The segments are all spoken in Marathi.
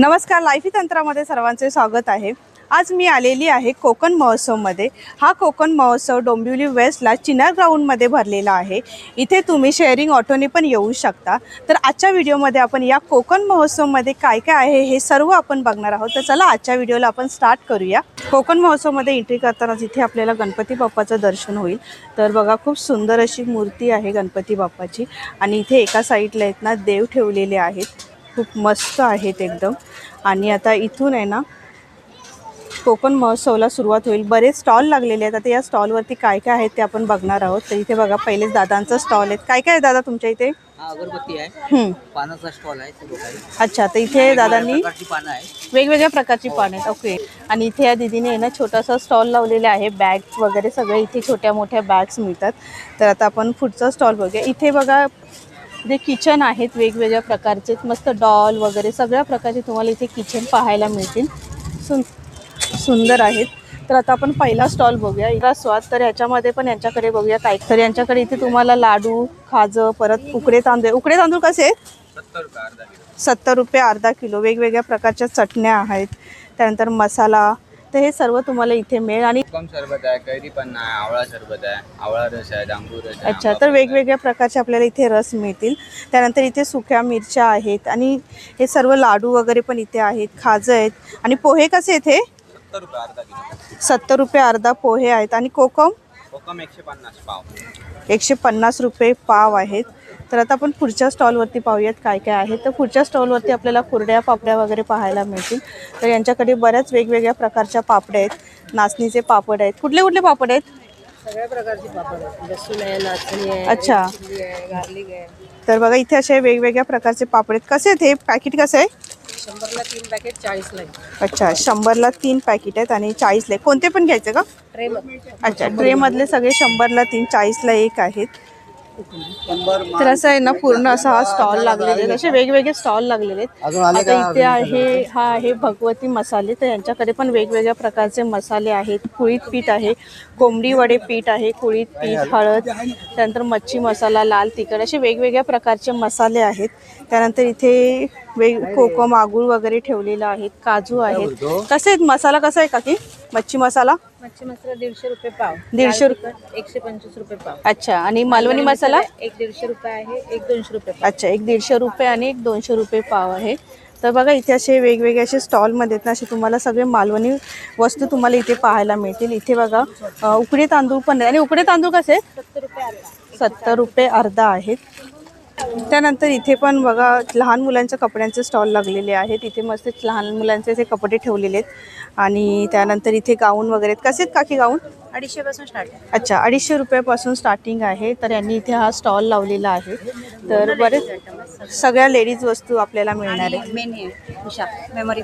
नमस्कार लाईफी तंत्रामध्ये सर्वांचे स्वागत आहे. आज मी आलेली आहे कोकण महोत्सवमध्ये. हा कोकण महोत्सव डोंबिवली वेस्टला चिनार ग्राउंडमध्ये भरलेला आहे. इथे तुम्ही शेअरिंग ऑटोने पण येऊ शकता. तर आजच्या व्हिडिओमध्ये आपण या कोकण महोत्सवमध्ये काय काय आहे हे सर्व आपण बघणार आहोत. तर चला आजच्या व्हिडिओला आपण स्टार्ट करूया. कोकण महोत्सवमध्ये एंट्री करताना इथे आपल्याला गणपती बाप्पाचं दर्शन होईल. तर बघा खूप सुंदर अशी मूर्ती आहे गणपती बाप्पाची. आणि इथे एका साईडला आहेत ना देव ठेवलेले आहेत. खूप मस्त आहेत एकदम. आणि आता इथून आहे ना कोकण महोत्सवला सुरुवात होईल. बरेच स्टॉल लागलेले आहेत. आता या स्टॉलवरती काय काय आहेत ते आपण बघणार आहोत. तर इथे बघा पहिलेच दादांचा स्टॉल आहे काय काय आहे दादा तुमच्या इथे? हा अगरबत्ती आहे. हं. पानाचा स्टॉल आहे सर्व काही. अच्छा तर इथे दादांनी वेगवेगळ्या प्रकारची पानं आहेत. ओके. आणि इथे या दिदीने आहे ना छोटासा स्टॉल लावलेला आहे. बॅग्स वगैरे सगळे इथे छोट्या मोठ्या बॅग्स मिळतात. तर आता आपण पुढचा स्टॉल बघूया. इथे बघा जे किचन आहेत वेगवेगळ्या प्रकारचे मस्त डॉल वगैरे सगळ्या प्रकारचे तुम्हाला इथे किचन पाहायला मिळतील. सुं सुंदर आहेत. तर आता आपण पहिला स्टॉल बघूया. इथला स्वाद तर ह्याच्यामध्ये पण यांच्याकडे बघूया काय तर यांच्याकडे इथे तुम्हाला लाडू खाजं परत उकडे तांदूळ. उकडे तांदूळ कसे आहेत? सत्तर रुपये अर्धा किलो. वेगवेगळ्या प्रकारच्या चटण्या आहेत. त्यानंतर मसाला तर हे सर्व तुम्हाला इथे मिळेल आणि कम सरबत आहे कैरी पण आहे आवळा सरबत आहे आवळा रस आहे डांबू रस आहे अच्छा तर वेगवेगळ्या प्रकारचे आपल्याला इथे रस मिळतील. त्यानंतर इथे सुक्या मिरच्या आहेत आणि हे सर्व लाडू वगैरे पण इथे आहेत खाजं आहेत. आणि पोहे कसे आहेत हे? सत्तर रुपये अर्धा किलो. सत्तर रुपये अर्धा पोहे आहेत. आणि कोकम? कोकम एकशे पन्नास पाव. एकशे पन्नास रुपये पाव आहेत. तर आता आपण पुढच्या स्टॉलवरती पाहूयात काय काय आहे. तर पुढच्या स्टॉलवरती आपल्याला कुरड्या पापड्या वगैरे पाहायला मिळतील. तर यांच्याकडे बऱ्याच वेगवेगळ्या प्रकारच्या पापड्या आहेत. नाचणीचे पापड आहेत. कुठले कुठले पापड आहेत? सगळ्या प्रकारचे पापड आहेत. लसूण आहे नाचणी आहे अच्छा. गार्लिक आहे. तर बघा इथे असे वेगवेगळ्या प्रकारचे पापड आहेत. कसे आहेत हे? पॅकेट कसं आहे? शंभरला तीन पॅकेट चाळीसला अच्छा शंभरला तीन पॅकेट आहेत आणि चाळीसला. कोणते पण घ्यायचे का? ट्रे अच्छा ट्रेमधले सगळे शंभरला तीन चाळीसला एक आहेत. तर असं आहे ना पूर्ण असा हा स्टॉल लागलेले आहेत. असे वेगवेगळे स्टॉल लागलेले आहेत. आता इथे आहे हा आहे भगवती मसाले. तर यांच्याकडे पण वेगवेगळ्या प्रकारचे मसाले आहेत. कुळीत पीठ आहे कोंबडी वडे पीठ आहे कुळीत पीठ हळद त्यानंतर मच्छी मसाला लाल तिखट असे वेगवेगळ्या प्रकारचे मसाले आहेत. त्यानंतर इथे वेग कोकम आगूळ वगैरे ठेवलेलं आहेत काजू आहेत. कसे आहेत? मसाला कसा आहे काकी? मच्छी मसाला? मच्छी मसाला दीडशे रुपये पाव. दीडशे रुपये. तिखट एकशे पंचवीस रुपये पाव. अच्छा आणि मालवणी मसाला? एक दीडशे रुपये आहे एक दोनशे रुपये पाव. अच्छा एक दीडशे रुपये आणि एक दोनशे रुपये पाव आहे. तर बघा इथे असे वेगवेगळे असे स्टॉलमध्ये आहेत ना असे तुम्हाला सगळे मालवणी वस्तू तुम्हाला इथे पाहायला मिळतील. इथे बघा अ, उकडे तांदूळ पण आहे. आणि उकडे तांदूळ कसे? आहेत सत्तर रुपये अर्धा. सत्तर रुपये अर्धा आहेत. त्यानंतर इथे पण बघा लहान मुलांच्या कपड्यांचे स्टॉल लागलेले आहेत. इथे मस्त लहान मुलांचे असे कपडे ठेवलेले आहेत. आणि त्यानंतर इथे गाऊन वगैरे आहेत. कसे आहेत काकी गाऊन? अडीचशे पासून स्टार्ट अच्छा अडीचशे रुपयापासून स्टार्टिंग आहे. तर यांनी इथे हा स्टॉल लावलेला आहे. तर बरेच सगळ्या लेडीज वस्तू आपल्याला मिळणार आहे मेन हे उषा मेमरी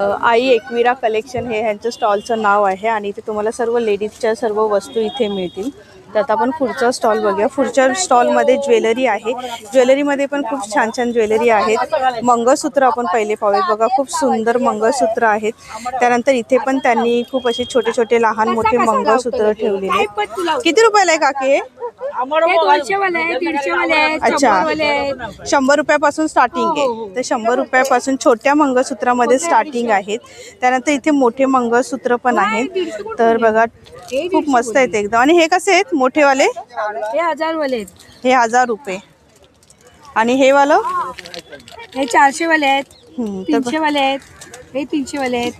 आई एकविरा कलेक्शन हे ह्यांचं स्टॉलचं नाव आहे. आणि इथे तुम्हाला सर्व लेडीजच्या सर्व वस्तू इथे मिळतील. तर आता आपण पुढचा स्टॉल बघूया. पुढच्या स्टॉलमध्ये ज्वेलरी आहे. ज्वेलरीमध्ये पण खूप छान छान ज्वेलरी आहेत. मंगळसूत्र आपण पहिले पाहूया बघा खूप सुंदर मंगळसूत्र आहेत. त्यानंतर इथे पण त्यांनी खूप असे छोटे छोटे लहान मोठे मंगळसूत्र ठेवलेले किती रुपयाला आहे काकी दोनशे वाले आहे दीडशे वाले आहेत अच्छा शंभर रुपयापासून स्टार्टिंग आहे. तर शंभर रुपयापासून छोट्या मंगळसूत्रामध्ये स्टार्टिंग आहेत. त्यानंतर इथे मोठे मंगळसूत्र पण आहेत. तर बघा खूप मस्त आहेत एकदम. आणि हे कसे आहेत? मोठेवाले? हे हजार वाले आहेत. हे हजार रुपये. आणि हे वालं? हे चारशे वाले आहेत. हम्म, तर तीनशे वाले आहेत. हे तीनशे वाले आहेत.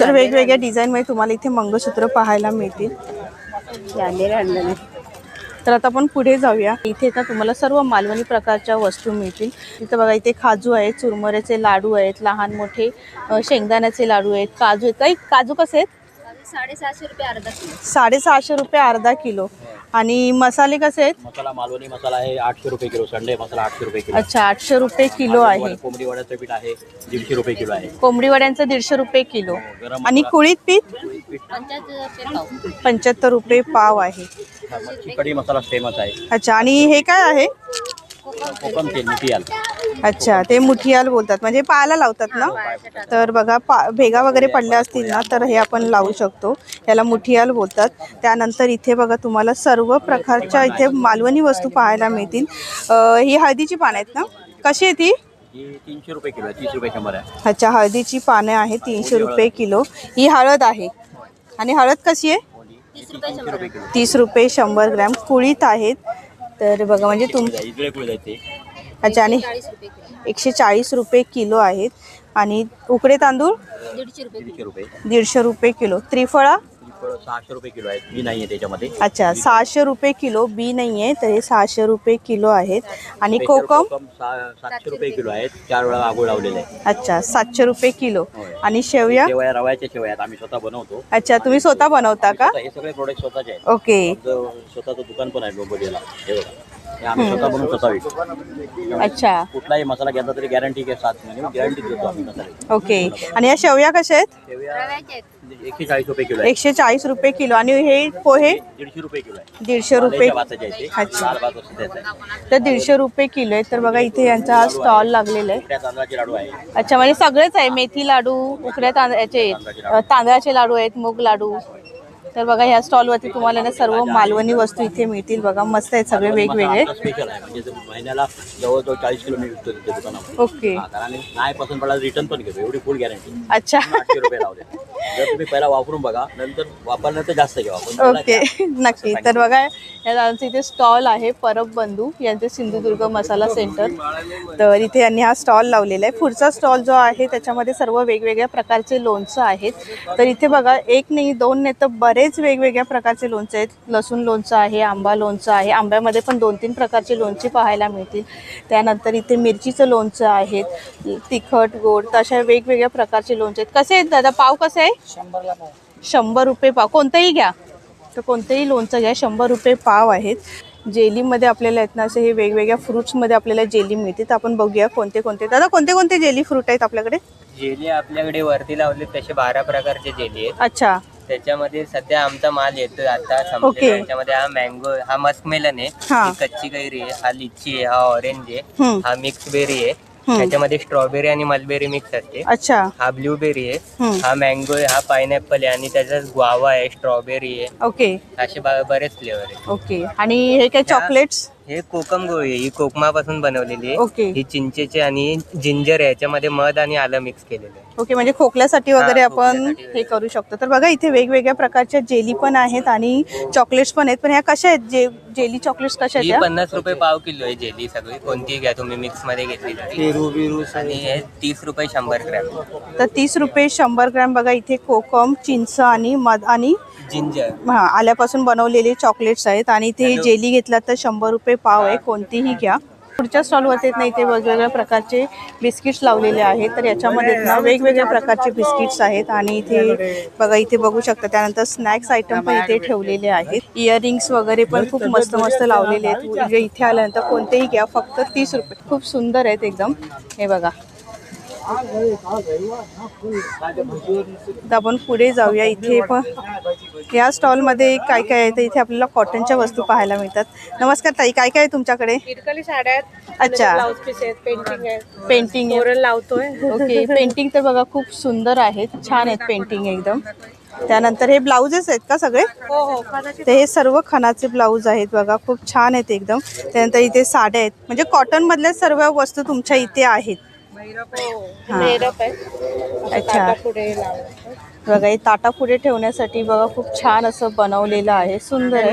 तर वेगवेगळ्या डिझाईनमध्ये तुम्हाला इथे मंगळसूत्र पाहायला मिळतील. तर आता आपण पुढे जाऊया. इथे आता तुम्हाला सर्व मालवणी प्रकारच्या वस्तू मिळतील. इथं बघा इथे खाजू आहेत चुरमुऱ्याचे लाडू आहेत लहान मोठे शेंगदाण्याचे लाडू आहेत काजू आहेत. काही काजू कसे आहेत? साडेसहाशे रुपये अर्धा किलो. साडेसहाशे रुपये अर्धा किलो. आणि मसाले कसे आहेत? मसाला मालवणी मसाला आहे आठशे रुपये किलो. संडे मसाला आठशे रुपये किलो. अच्छा आठशे रुपये किलो आहे. कोंबडी वड्याचं पीठ आहे दीडशे रुपये किलो आहे. कोंबडी वड्यांचं दीडशे रुपये किलो. गरम आणि कुळीत पीठ? पंच्याहत्तर रुपये पाव आहे. मच्छी कढी मसाला फेमस आहे. अच्छा आणि हे काय आहे? कोकम तेल मिठियाल अच्छा ते मुठियाल बोलतात. म्हणजे पायाला लावतात ना? तर बघा पा भेगा वगैरे पडल्या असतील ना तर हे आपण लावू शकतो. याला मुठियाल बोलतात. त्यानंतर इथे बघा तुम्हाला सर्व प्रकारच्या इथे मालवणी वस्तू पाहायला मिळतील. ही हळदीची पानं आहेत ना? कशी आहे ती? तीनशे रुपये किलो तीस रुपये शंभर आहे. अच्छा हळदीची पाने आहे तीनशे रुपये किलो. ही हळद आहे. आणि हळद कशी आहे? तीस रुपये शंभर ग्रॅम. कुळीत आहेत. तर बघा म्हणजे तुम अच्छा आणि एकशे चाळीस रुपये किलो. आहेत. आणि उकडे तांदूळ? दीडशे रुपये दीडशे रुपये. किलो. त्रिफळा? सहाशे रुपये किलो आहेत. मी नाही आहे त्याच्यामध्ये. अच्छा सहाशे रुपये किलो. बी नाही आहे तर हे सहाशे रुपये किलो आहेत. आणि कोकम? सातशे रुपये किलो आहेत. चार वेळा आगोळ लावलेले आहे. अच्छा सातशे रुपये किलो. आणि शेवया? शेवया रव्याच्या शेवया आहेत. आम्ही स्वतः बनवतो. अच्छा तुम्ही स्वतः बनवता का? हे सगळे प्रोडक्ट स्वतःचे आहेत. ओके. स्वतःचं दुकान पण आहे हे बघा. हे आम्ही स्वतः बनवून स्वतः विकतो. अच्छा. कुठलाही मसाला घेतला तरी गॅरंटी घ्या सात महिने गॅरंटी देतो आम्ही मसाले. ओके. आणि या शेवया कशा आहेत? शेवया एकशे चाळीस रुपये किलो आहे एकशे चाळीस रुपये किलो. आणि हे पोहे? दीडशे रुपये किलो आहे दीडशे रुपये. मालेच्या भाताचे आहे ते. अच्छा. लाल भात असतो त्याचा आहे. तर दीडशे रुपये किलो आहे तर बघा इथे यांचा हा स्टॉल लागलेला आहे. उकड्या तांदळाचे लाडू आहे. अच्छा म्हणजे सगळेच आहे. मेथी लाडू उकड्या तांदळाचे अ, तांदळाचे लाडू आहेत मूग लाडू. तर बघा ह्या स्टॉलवरती तुम्हाला ना सर्व मालवणी वस्तू इथे मिळतील. बघा मस्त आहेत सगळे वेगवेगळे. म्हणजे जर महिन्याला जवळजवळ चाळीस किलो मी विकतो तिथे दुकानामध्ये. ओके. कारण नाही पसंत पडला रिटर्न पण घेतो. एवढी फुल गॅरंटी अच्छा. आठशे रुपये लावले जर तुम्ही पहिला वापरून बघा नंतर वापरल्यानंतर जास्त घ्या. वापरून ओके. नक्की. तर बघा या दादांचं इथे स्टॉल आहे परब बंधू यांचे सिंधुदुर्ग मसाला सेंटर. तर इथे यांनी हा स्टॉल लावलेला आहे. पुढचा स्टॉल जो आहे त्याच्यामध्ये सर्व वेगवेगळ्या प्रकारचे लोणचं आहेत. तर इथे बघा एक नाही दोन नाही तर बरेच वेगवेगळ्या प्रकारचे लोणचे आहेत. लसूण लोणचं आहे आंबा लोणचं आहे. आंब्यामध्ये पण दोन तीन प्रकारचे लोणचे पाहायला मिळतील. त्यानंतर इथे मिरचीचं लोणचं आहेत तिखट गोड तर अशा वेगवेगळ्या प्रकारचे लोणचे आहेत. कसे आहेत दादा? पाव कसे आहे? शंभर रुपये पाव. कोणतंही घ्या. तर कोणतंही लोणचं घ्या. शंभर रुपये पाव आहेत. जेलीमध्ये आपल्याला आहेत ना असे हे वेगवेगळ्या फ्रुट्समध्ये आपल्याला जेली मिळते. तर आपण बघूया कोणते कोणते. दादा कोणते कोणते जेली फ्रूट आहेत आपल्याकडे? जेली आपल्याकडे वरती लावले तसे बारा प्रकारचे जेली आहेत. अच्छा. त्याच्यामध्ये सध्या आमचा माल येतो आता त्याच्यामध्ये हा मँगो हा मस्क मेलन आहे हा. ही कच्ची कैरी आहे हा लिची आहे हा ऑरेंज आहे हम्म, हा मिक्स बेरी आहे. हम्म. त्याच्यामध्ये स्ट्रॉबेरी आणि मलबेरी मिक्स असते. अच्छा. हा ब्लूबेरी आहे हम्म, हा मँगो आहे हा पायनॅपल आहे आणि त्याच्यात गुआवा आहे स्ट्रॉबेरी आहे. ओके असे बा- बरेच फ्लेवर आहे. ओके आणि हे काय चॉकलेट्स हे कोकम गोळी आहे ही कोकमापासून बनवलेली ओके. आहे ही चिंचेचे आणि जिंजर आहे याच्यामध्ये मध आणि आलं मिक्स केलेलं आहे. ओके म्हणजे खोकल्यासाठी वगैरे हा, आपण खोकल्यासाठी हे करू शकतो. तर बघा इथे वेगवेगळ्या प्रकारच्या जेली पण आहेत आणि चॉकलेट्स पण आहेत. पण ह्या कशा आहेत? जे जेली चॉकलेट्स कशा आहेत ही या? पन्नास रुपये पाव किलो आहे जेली सगळी. कोणती घ्या तुम्ही मिक्समध्ये घेतली तरी आणि हे तीस रुपये शंभर ग्रॅम. तर तीस रुपये शंभर ग्रॅम बघा इथे कोकम चिंच आणि मध आणि जिंजर. हा आल्यापासून बनवलेले चॉकलेट्स आहेत आणि इथे. जेली घेतला तर शंभर रुपये पाव आहे कोणतीही घ्या. पुढच्या स्टॉलवरती ना इथे वेगवेगळ्या प्रकारचे बिस्किट्स लावलेले आहेत. तर याच्यामध्ये ना वेगवेगळ्या प्रकारचे बिस्किट्स आहेत आणि इथे बघा इथे बघू शकता. त्यानंतर स्नॅक्स आयटम पण इथे ठेवलेले आहेत. इयरिंग्स वगैरे पण खूप मस्त मस्त लावलेले आहेत. म्हणजे इथे आल्यानंतर कोणतेही घ्या फक्त तीस रुपये. खूप सुंदर आहेत एकदम. हे बघा. आता आपण पुढे जाऊया इथे. पण या स्टॉलमध्ये काय काय आहे? तर इथे आपल्याला कॉटनच्या वस्तू पाहायला मिळतात. नमस्कार ताई काय काय आहे तुमच्याकडे? इरकली साड्या आहेत. अच्छा. ब्लाऊज पीस आहेत पेंटिंग आहे. पेंटिंग लावतोय. ओके पेंटिंग तर बघा खूप सुंदर आहेत. छान आहेत पेंटिंग एकदम. त्यानंतर हे ब्लाउजेस आहेत का सगळे? हो हो कदाचित तर हे सर्व खणाचे ब्लाऊज आहेत बघा. खूप छान आहेत एकदम. त्यानंतर इथे साड्या आहेत. म्हणजे कॉटन मधल्या सर्व वस्तू तुमच्या इथे आहेत. हा. अच्छा. पुढे. बघा हे ताटा पुढे ठेवण्यासाठी बघा खूप छान असं बनवलेलं आहे. सुंदर आहे.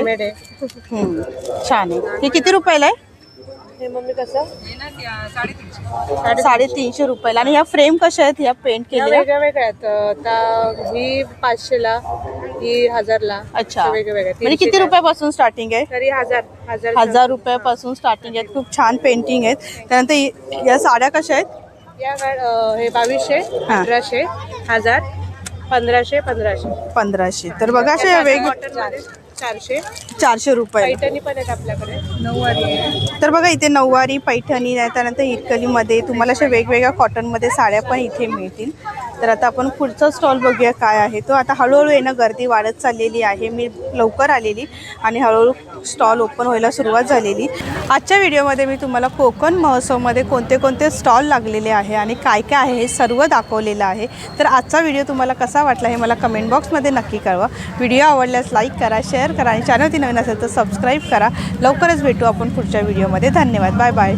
हम्म, छान आहे. हे किती रुपयाला आहे? हे मम्मी कसं? साडेतीनशे. रुपयाला. आणि ह्या फ्रेम कशा आहेत? ह्या पेंट या केलेल्या? वेगळ्या वेगळ्या आहेत. आता ही पाचशेला ही हजारला. अच्छा. वेगळ्या वेगळ्या. म्हणजे किती रुपयापासून स्टार्टिंग आहे? तरी हजार. हजार हजार रुपयापासून स्टार्टिंग आहेत. खूप छान पेंटिंग आहेत. त्यानंतर इ- या साड्या कशा आहेत? या गा- अं, हे बावीसशे हा. अठराशे हजार पंधराशे पंधराशे. पंधराशे. तर बघा अशा वेग कॉटनमध्ये चारशे. चारशे रुपये. पैठणी पण आहेत आपल्याकडे. तर बघा इथे नऊवारी पैठणी नाही त्यानंतर हिरकलीमध्ये तुम्हाला अशा वेगवेगळ्या कॉटनमध्ये साड्या पण इथे मिळतील. तर आता आपण पुढचा स्टॉल बघूया काय आहे. तो आता हळूहळू येणं गर्दी वाढत चाललेली आहे. मी लवकर आलेली आणि हळूहळू स्टॉल ओपन व्हायला सुरुवात झालेली. आजच्या व्हिडिओमध्ये मी तुम्हाला कोकण महोत्सवमध्ये कोणते कोणते स्टॉल लागलेले आहे आणि काय काय आहे हे सर्व दाखवलेलं आहे. तर आजचा व्हिडिओ तुम्हाला कसा वाटला हे मला कमेंट बॉक्समध्ये नक्की कळवा. व्हिडिओ आवडल्यास लाईक करा शेअर करा आणि चॅनलती नवीन असेल तर सबस्क्राईब करा. लवकरच भेटू आपण पुढच्या व्हिडिओमध्ये. धन्यवाद. Bye bye.